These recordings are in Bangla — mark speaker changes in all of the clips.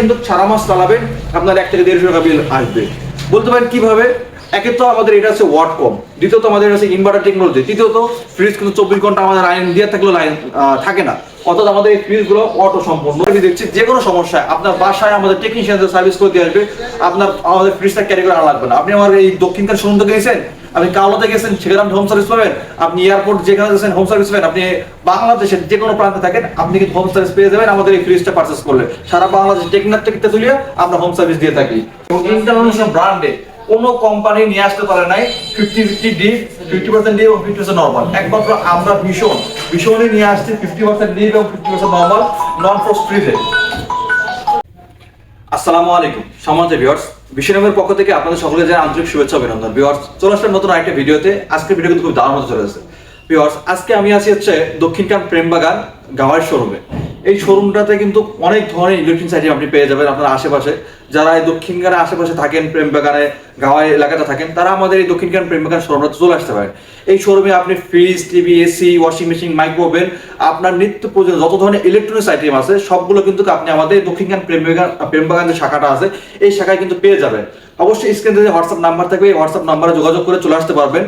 Speaker 1: কিন্তু সারা মাস চালাবেন আপনার এক থেকে দেড়শো টাকা বিল আসবে। বলতে পারেন কীভাবে? একে তো আমাদের এটা হচ্ছে ওয়াট কম দ্বিতীয়ত আমাদের হচ্ছে ইনভার্টার টেকনোলজি তৃতীয়ত ফ্রিজ কিন্তু চব্বিশ ঘণ্টা আমাদের লাইন দিয়ে থাকলে লাইন থাকে না। অর্থাৎ আমাদের এই ফ্রিজগুলো অটো সম্পূর্ণ আমি দেখছি, যে কোনো সমস্যায় আপনার বাসায় আমাদের টেকনিশিয়ানদের সার্ভিস করে দিয়ে আসবে। আপনার, আমাদের ফ্রিজটা ক্যারি করে লাগবে না। আপনি আমার এই দক্ষিণকার থেকে গেছেন আপনি কালোতে গেছেন, সেখানে হোম সার্ভিস পাবেন, আপনি এয়ারপোর্ট যেখানে গেছেন হোম সার্ভিস পাবেন। আপনি বাংলাদেশের যে কোনো প্রান্তে থাকেন, আপনি কিন্তু হোম সার্ভিস পেয়ে যাবেন, আমাদের এই ফ্রিজটা পারচেস করলে। সারা বাংলাদেশ টেকনার থেকে তুলিয়ে আমরা হোম সার্ভিস দিয়ে থাকি। এবং ইন্টারন্যাশনাল ব্র্যান্ডে কোনো কোম্পানি নিয়ে আসতে পারে নাই fifty fifty deep fifty percent deep এবং ফিফটি পার্সেন্ট নর্মাল একমাত্র আমরা ভীষণ ভীষণই নিয়ে আসছি ফিফটি পার্সেন্ট ডি এবং fifty percent normal non frost ফ্রিজে আসসালামু আলাইকুম সমাজে ভিউয়ার্স বিশ্বনামের পক্ষ থেকে আপনাদের সকলে জানাই আন্তরিক শুভেচ্ছা অভিনন্দন। ভিউয়ার্স চলে আসলাম নতুন আরেকটা ভিডিওতে। আজকের ভিডিও কিন্তু খুব দারুণ হতে চলেছে ভিউয়ার্স আজকে আমি আছি হচ্ছে দক্ষিণকান প্রেমবাগান গাওয়ার শোরুমে এই শোরুমটাতে কিন্তু অনেক ধরনের ইলেকট্রিক আইটেম আপনি পেয়ে যাবেন আপনার আশেপাশে। যারা এই দক্ষিণকানের আশেপাশে থাকেন, প্রেম প্রেমবাগানে গাওয়াই এলাকাতে থাকেন, তারা আমাদের এই দক্ষিণকান প্রেমবাগান শোরুমটাতে চলে আসতে পারেন। এই শোরুমে আপনি fridge TV AC washing machine micro oven আপনার নিত্য প্রয়োজন যত ধরনের ইলেকট্রনিক্স আইটেম আছে, সবগুলো কিন্তু আপনি আমাদের এই দক্ষিণকান প্রেমবাগান প্রেমবাগান যে শাখাটা আছে, এই শাখায় কিন্তু পেয়ে যাবেন। অবশ্যই স্ক্রিনে যে হোয়াটসঅ্যাপ নাম্বার থাকবে, এই হোয়াটসঅ্যাপ নাম্বারে যোগাযোগ করে চলে আসতে পারবেন।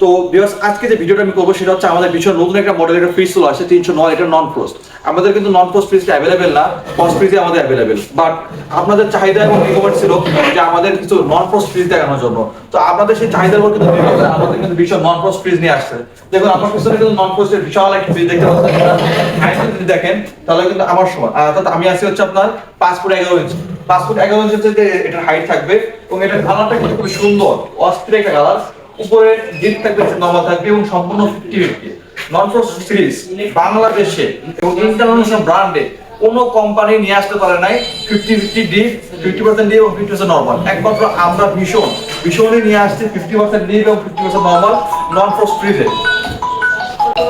Speaker 1: তো ভিউয়ার্স আজকে যে ভিডিওটা আমি করব সেটা হচ্ছে আমাদের ভীষণ নতুন একটা মডেলের একটা ফ্রিজ চলে আসছে, তিনশো নয়, এটা নন ফ্রোস্ট আমাদের কিন্তু নন ফ্রোস্ট ফ্রিজটা অ্যাভেলেবেল না ফ্রস্ট ফ্রিজে আমাদের অ্যাভেলেবেল বাট আপনাদের চাহিদা এবং রিকমেন্ড ছিল যে আমাদের কিছু নন ফ্রোস্ট ফ্রিজ দেখানোর জন্য। তো আপনাদের সেই চাহিদার উপর কিন্তু আমাদের কিন্তু ভীষণ নন ফ্রোস্ট ফ্রিজ নিয়ে আসছে। দেখুন, আপনার পিছনে কিন্তু নন ফ্রোস্টের বিশাল একটা ফ্রিজ দেখতে পাচ্ছেন যদি দেখেন, তাহলে কিন্তু আমার আর অর্থাৎ আমি আছি হচ্ছে আপনার পাঁচ ফুট এগারো ইঞ্চি পাঁচ ফুট এগারো ইঞ্চি হচ্ছে এটার হাইট থাকবে। এবং এটার কালারটা কিন্তু খুব সুন্দর, অস্থির একটা কালার উপরে জিপ থাকবে নর্মাল থাকবে এবং সম্পূর্ণ fifty fifty non frost series বাংলাদেশে এবং ইন্টারন্যাশনাল ব্র্যান্ডে কোনো কোম্পানি নিয়ে আসতে পারে নাই। Fifty fifty deep fifty percent deep এবং ফিফটি পার্সেন্ট নর্মাল একমাত্র আমরা ভীষণ ভীষণই নিয়ে আসছি ফিফটি পার্সেন্ট ডি এবং fifty percent normal non frost ফ্রিজে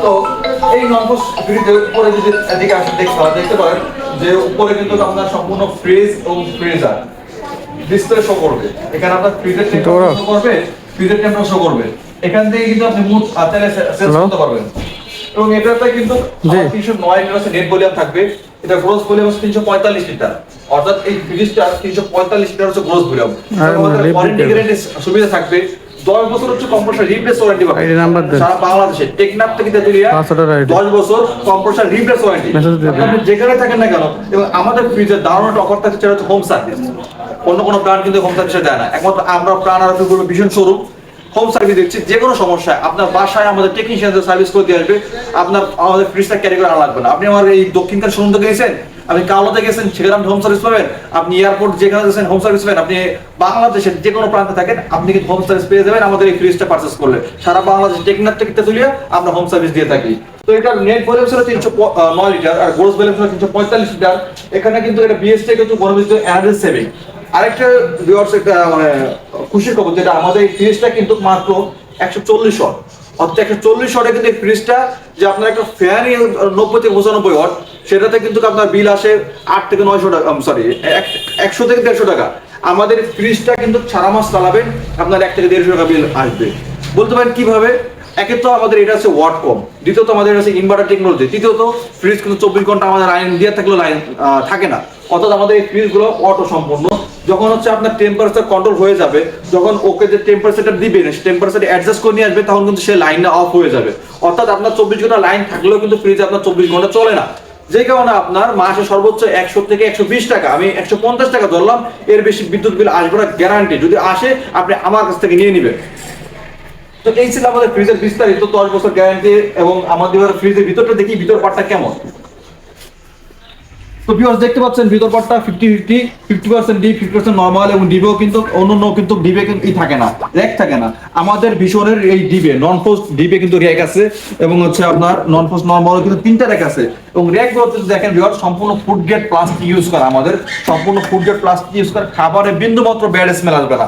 Speaker 1: তো এই নন ফ্রস্ট ফ্রিজের উপরে যদি এদিকে আসে দেখতে হয় দেখতে পারেন যে উপরে কিন্তু আপনার সম্পূর্ণ ফ্রিজ এবং ফ্রিজার ডিসপ্লে শো করবে। এখানে আপনার ফ্রিজের শো করবে। ফ্রিজের টেম্পারেচার শো করবে। এখান থেকে কিন্তু আপনি মুড করতে পারবেন। এবং এটাতে কিন্তু তিনশো নয় লিটার নেট ভলিউম থাকবে। এটা গ্রোস ভলিউম হচ্ছে তিনশো পঁয়তাল্লিশ লিটার। অর্থাৎ এই ফ্রিজটা তিনশো পঁয়তাল্লিশ লিটার হচ্ছে গ্রোস ভলিউম ওয়ারেন্টি গ্যারান্টি সুবিধা থাকবে। দশ বছর হচ্ছে কম্প্রেসার রিপ্লেস ওয়ারেন্টি পাবে। সারা বাংলাদেশে থেকে তেতুলিয়া দশ বছর কম্প্রেসার রিপ্লেস ওয়ারেন্টি। আপনি যেখানে থাকেন না কেন এবং আমাদের ফ্রিজের দারুণ একটা অফার থাকছে সেটা হচ্ছে হোম সার্ভিস অন্য কোনো প্ল্যান কিন্তু হোম সার্ভিসে দেয় না। একমাত্র আমরা প্ল্যান আরগুলো ভীষণ স্বরূপ। হোম সার্ভিস দিচ্ছি, যে কোনো সমস্যায় আপনার বাসায় আমাদের টেকনিশিয়ানদের সার্ভিস করে দিয়ে আসবে। আপনার, আমাদের ফ্রিজটা ক্যারি করে আনা লাগবে না। আপনি আমার এই দক্ষিণকার থেকে গেছেন, আপনি কালোতে গেছেন, সেখানে আপনি হোম সার্ভিস পাবেন। আপনি এয়ারপোর্ট যেখানে গেছেন হোম সার্ভিস পাবেন। আপনি বাংলাদেশের যে কোনো প্রান্তে থাকেন, আপনি কিন্তু হোম সার্ভিস পেয়ে যাবেন আমাদের এই ফ্রিজটা পারচেস করলে। সারা বাংলাদেশ টেকনার থেকে তুলিয়ে আমরা হোম সার্ভিস দিয়ে থাকি। তো এটা নেট ভলিউম ছিল তিনশো নয় লিটার আর গ্রোস ভলিউম ছিল তিনশো পঁয়তাল্লিশ লিটার এখানে কিন্তু এটা বিএসটি কিন্তু গণবিদ্য এনার্জি সেভিং আরেকটা ভিউয়ার্স একটা মানে খুশির খবর, যেটা আমাদের এই ফ্রিজটা কিন্তু মাত্র একশো চল্লিশ ওয়াট। অর্থাৎ একশো চল্লিশ ওয়াটে কিন্তু ফ্রিজটা যে আপনার একটা ফ্যানই নব্বই থেকে পঁচানব্বই ওয়াট, সেটাতে কিন্তু আপনার বিল আসে আট থেকে নয়শো টাকা সরি একশো থেকে দেড়শো টাকা। আমাদের ফ্রিজটা কিন্তু সারা মাস চালাবেন, আপনার এক থেকে দেড়শো টাকা বিল আসবে। বলতে পারেন কীভাবে? একে তো আমাদের এটা হচ্ছে ওয়াট কম, দ্বিতীয়ত আমাদের হচ্ছে ইনভার্টার টেকনোলজি তৃতীয়ত ফ্রিজ কিন্তু চব্বিশ ঘণ্টা আমাদের লাইন দিয়ে থাকলেও লাইন থাকে না। অর্থাৎ আমাদের এই ফ্রিজগুলো অটো সম্পূর্ণ যখন হচ্ছে আপনার টেম্পারেচার কন্ট্রোল হয়ে যাবে, যখন ওকে যে টেম্পারেচারটা দিবে টেম্পারেচার অ্যাডজাস্ট করে নিয়ে আসবে, তখন কিন্তু সে লাইনটা অফ হয়ে যাবে। অর্থাৎ আপনার চব্বিশ ঘণ্টা লাইন থাকলেও কিন্তু ফ্রিজে আপনার চব্বিশ ঘণ্টা চলে না। যে কারণে আপনার মাসে সর্বোচ্চ একশো থেকে একশো বিশ টাকা, আমি একশো পঞ্চাশ টাকা ধরলাম, এর বেশি বিদ্যুৎ বিল আসবে না গ্যারান্টি যদি আসে, আপনি আমার কাছ থেকে নিয়ে নেবেন। তো এই ছিল আমাদের ফ্রিজের বিস্তারিত দশ বছর গ্যারান্টি এবং আমাদের ফ্রিজের ভিতরটা দেখি, ভিতর পার্টটা কেমন? তো ভিউয়ার্স দেখতে পাচ্ছেন, ভিতর পার্টটা fifty fifty fifty percent deep fifty percent normal এবং ডিবেও কিন্তু অন্য কিন্তু ডিবে কিন্তু থাকে না র্যাক থাকে না। আমাদের ভীষণের এই ডিবে নন পোস্ট ডিবে কিন্তু র্যাক আছে এবং হচ্ছে আপনার নন পোস্ট নর্মাল কিন্তু তিনটা র্যাক আছে। এবং র্যাক যদি দেখেন ভিউয়ার্স সম্পূর্ণ ফুড গ্রেড প্লাস্টিক ইউজ করা আমাদের, সম্পূর্ণ ফুড গ্রেড প্লাস্টিক ইউজ করা খাবারে বিন্দু মাত্র ব্যাড স্মেল আসবে না।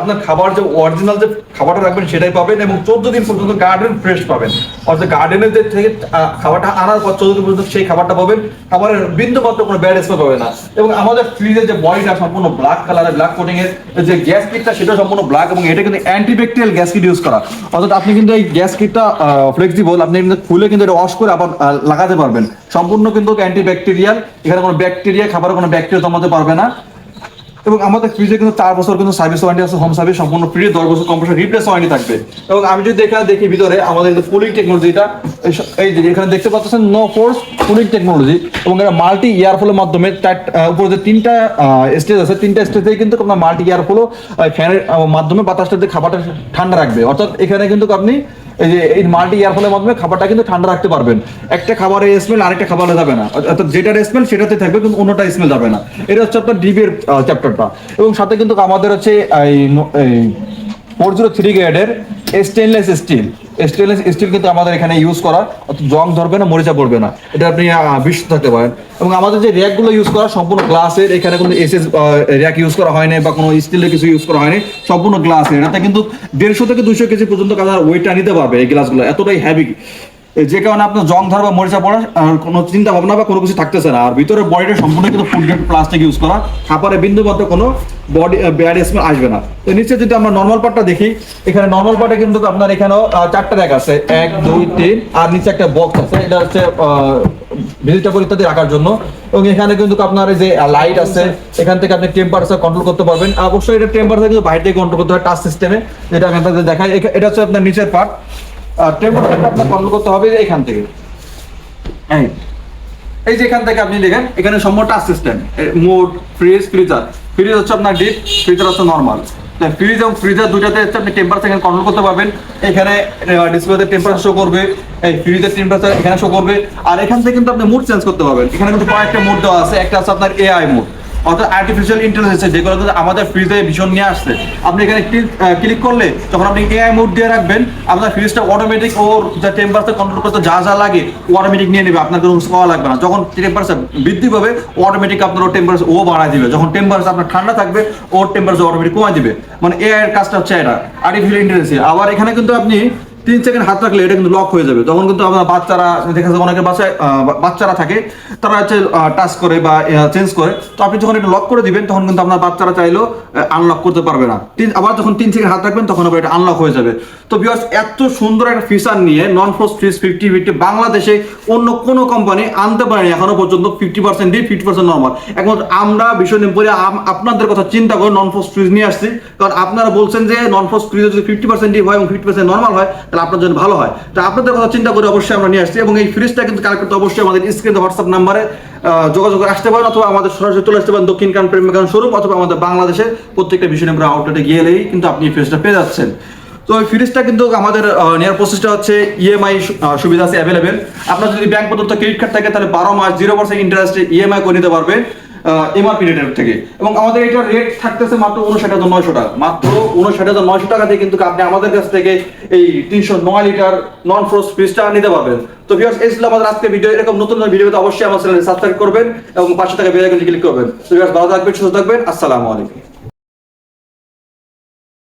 Speaker 1: আপনার খাবার যে অরিজিনাল যে খাবারটা রাখবেন সেটাই পাবেন এবং চোদ্দ দিন পর্যন্ত গার্ডেন ফ্রেশ পাবেন। অর্থাৎ গার্ডেনের যে থেকে খাবারটা আনার পর চোদ্দ দিন পর্যন্ত সেই খাবারটা পাবেন। খাবারের বিন্দু মাত্র কোনো ব্যাড স্মেল পাবে না। এবং আমাদের ফ্রিজের যে বডিটা সম্পূর্ণ ব্ল্যাক কালারের ব্ল্যাক কোটিং এর যে গ্যাস কিটটা সেটা সম্পূর্ণ ব্ল্যাক এবং এটা কিন্তু অ্যান্টিব্যাকটেরিয়াল গ্যাস কিট ইউজ করা। অর্থাৎ আপনি কিন্তু এই গ্যাস কিটটা ফ্লেক্সিবল আপনি কিন্তু খুলে কিন্তু এটা ওয়াশ করে আবার লাগাতে পারবেন। সম্পূর্ণ কিন্তু অ্যান্টিব্যাকটেরিয়াল এখানে কোনো ব্যাকটেরিয়া খাবারে কোনো ব্যাকটেরিয়া জমাতে পারবে না। এবং আমাদের ফ্রিজে কিন্তু চার বছর কিন্তু সার্ভিস ওয়ারেন্টি আছে হোম সার্ভিস সম্পূর্ণ ফ্রি দশ বছর কম্পিউটার রিপ্লেস ওয়ারেন্টি থাকবে। এবং আমি যদি এখানে দেখি ভিতরে, আমাদের কুলিং টেকনোলজিটা এই যে এখানে দেখতে পাচ্ছেন নো ফোর্স কুলিং টেকনোলজি এবং এটা মাল্টি ইয়ারফোলের মাধ্যমে উপরে যে তিনটা স্টেজ আছে, তিনটা স্টেজে কিন্তু আপনার মাল্টি ইয়ারফোলো ফ্যানের মাধ্যমে বাতাসটা দিয়ে খাবারটা ঠান্ডা রাখবে। অর্থাৎ এখানে কিন্তু আপনি এই যে এই মাল্টি ইয়ারফোনের মাধ্যমে খাবারটা কিন্তু ঠান্ডা রাখতে পারবেন। একটা খাবারের স্মেল আরেকটা খাবারে যাবে না। অর্থাৎ যেটার স্মেল সেটাতে থাকবে, কিন্তু অন্যটা স্মেল যাবে না। এটা হচ্ছে আপনার ডিবির চ্যাপ্টারটা এবং সাথে কিন্তু আমাদের হচ্ছে এই ফোর জিরো থ্রি গ্রেডের স্টেনলেস স্টিল স্টেনলেস স্টিল কিন্তু আমাদের এখানে ইউজ করা জং ধরবে না, মরিচা পড়বে না। এটা আপনি বিশ্ব থাকতে পারেন। এবং আমাদের যে র্যাকগুলো ইউজ করা সম্পূর্ণ গ্লাসের এখানে কোনো এসএস র্যাক ইউজ করা হয়নি বা কোনো স্টিলের কিছু ইউজ করা হয়নি, সম্পূর্ণ গ্লাসের এটাতে কিন্তু দেড়শো থেকে দুশো কেজি পর্যন্ত কাদার ওয়েটটা নিতে পারবে এই গ্লাসগুলো এতটাই হ্যাভি যে কারণে আপনার জং ধর বা মরিচা পড়া, আর কোনো চিন্তা ভাবনা বা কোনো কিছু থাকতেছে না। আর ভিতরে বডিটা সম্পূর্ণ কিন্তু ফুড গ্রেড প্লাস্টিক ইউজ করা। খাবারে বিন্দু মাত্র কোনো বডি ব্যাড স্মেল আসবে না। তো নিচে যদি আমরা নর্মাল পার্টটা দেখি, এখানে নর্মাল পার্টে কিন্তু আপনার এখানেও চারটা র্যাক আছে। এক, দুই, তিন, আর নিচে একটা বক্স আছে। এটা হচ্ছে ভেজিটেবল ইত্যাদি রাখার জন্য। এবং এখানে কিন্তু আপনার এই যে লাইট আছে, এখান থেকে আপনি টেম্পারেচার কন্ট্রোল করতে পারবেন। অবশ্যই এটা টেম্পারেচার কিন্তু বাইরে থেকে কন্ট্রোল করতে হয় টাচ সিস্টেমে যেটা আমি আপনাদের দেখাই এটা হচ্ছে আপনার নিচের পার্ট টেম্পারেচারটা আপনার কন্ট্রোল করতে হবে এখান থেকে। এই এই যে এখান থেকে আপনি দেখেন এখানে সম্পূর্ণ touch system mode fridge freezer fridge হচ্ছে আপনার ডিপ ফ্রিজার হচ্ছে নর্মাল ফ্রিজ এবং ফ্রিজার দুটাতে হচ্ছে আপনি টেম্পারেচার কন্ট্রোল করতে পারবেন। এখানে ডিসপ্লেতে টেম্পারেচার শো করবে, এই ফ্রিজের টেম্পারেচার এখানে শো করবে। আর এখান থেকে কিন্তু আপনি মুড চেঞ্জ করতে পারবেন। এখানে কিন্তু কয়েকটা মুড দেওয়া আছে, একটা আছে আপনার এআই মুড অর্থাৎ আর্টিফিশিয়াল ইন্টেলিজেন্স যেগুলো আমাদের ফ্রিজে ভীষণ নিয়ে আসছে। আপনি এখানে ক্লিক করলে যখন আপনি এআই মোড দিয়ে রাখবেন, আপনার ফ্রিজটা অটোমেটিক ওর যা টেম্পারেচার কন্ট্রোল করতে যা যা লাগে, ও অটোমেটিক নিয়ে নেবে, আপনার কোনো করা লাগবে না। যখন টেম্পারেচার বৃদ্ধি পাবে অটোমেটিক আপনার ওর টেম্পারেচার ও বাড়ায় দিবে। যখন টেম্পারেচার আপনার ঠান্ডা থাকবে ওর টেম্পারেচার অটোমেটিক কমায় দিবে। মানে এআই এর কাজটা হচ্ছে এটা আর্টিফিশিয়াল ইন্টেলিজেন্স আবার এখানে কিন্তু আপনি তিন সেকেন্ড হাত রাখলে এটা কিন্তু লক হয়ে যাবে। তখন কিন্তু আপনার বাচ্চারা, দেখা যাচ্ছে অনেকের বাসায় বাচ্চারা থাকে, তারা হচ্ছে টাচ করে বা চেঞ্জ করে। তো আপনি যখন এটা লক করে দিবেন, তখন কিন্তু আপনার বাচ্চারা চাইলেও আনলক করতে পারবে না। আবার যখন তিন সেকেন্ড হাত রাখবেন, তখন আবার এটা আনলক হয়ে যাবে। তো বিকজ এত সুন্দর একটা ফিচার নিয়ে non frost fridge fifty fifty বাংলাদেশে অন্য কোনো কোম্পানি আনতে পারেনি, এখনও পর্যন্ত fifty percent deep fifty percent normal এখন আমরা, ভীষণ পরে আপনাদের কথা চিন্তা করে নন ফ্রোস্ট ফ্রিজ নিয়ে আসছি। কারণ আপনারা বলছেন যে নন ফ্রোস্ট ফ্রিজে যদি ফিফটি পার্সেন্ট ডিপ হয় এবং ফিফটি পার্সেন্ট নর্মাল হয়, তাহলে আপনার জন্য ভালো হয়। তো আপনাদের কথা চিন্তা করে অবশ্যই আমরা নিয়ে আসছি এবং এই ফ্রিজটা কিন্তু কালেক্ট করতে অবশ্যই আমাদের স্ক্রিনে হোয়াটসঅ্যাপ নাম্বারে যোগাযোগ আসতে পারেন অথবা আমাদের সরাসরি চলে আসতে পারেন দক্ষিণ কান প্রেমিকান শোরুম অথবা আমাদের বাংলাদেশে প্রত্যেকটা বিশ্বনগর আউটলেটে গেলেই কিন্তু আপনি এই ফ্রিজটা পেয়ে যাচ্ছেন। তো ওই ফ্রিজটা কিন্তু আমাদের আহ, নেওয়ার প্রসেসটা হচ্ছে E ইএমআই সুবিধা আছে অ্যাভেলেবেল আপনার যদি ব্যাংক প্রদত্ত ক্রেডিট কার্ড থাকে তাহলে বারো মাস জিরো পার্সেন্ট ইন্টারেস্টে ইএমআই করে নিতে পারবেন এমআরপি রেটের থেকে। এবং আমাদের রেট থাকতেছে মাত্র উনষাট হাজার নয়শো টাকা। মাত্র উনষাট হাজার নয়শো টাকা দিয়ে কিন্তু আপনি আমাদের কাছ থেকে এই তিনশো নয় লিটার নন ফ্রোজ ফ্রিজটা নিতে পারবেন। তো এই ছিল আমাদের আজকে ভিডিও এরকম নতুন নতুন ভিডিওতে অবশ্যই আমার চ্যানেল সাবস্ক্রাইব করবেন এবং পাশে থাকা বেল ক্লিক করবেন। তো ভালো থাকবেন, সুস্থ থাকবেন। আসসালামু আলাইকুম।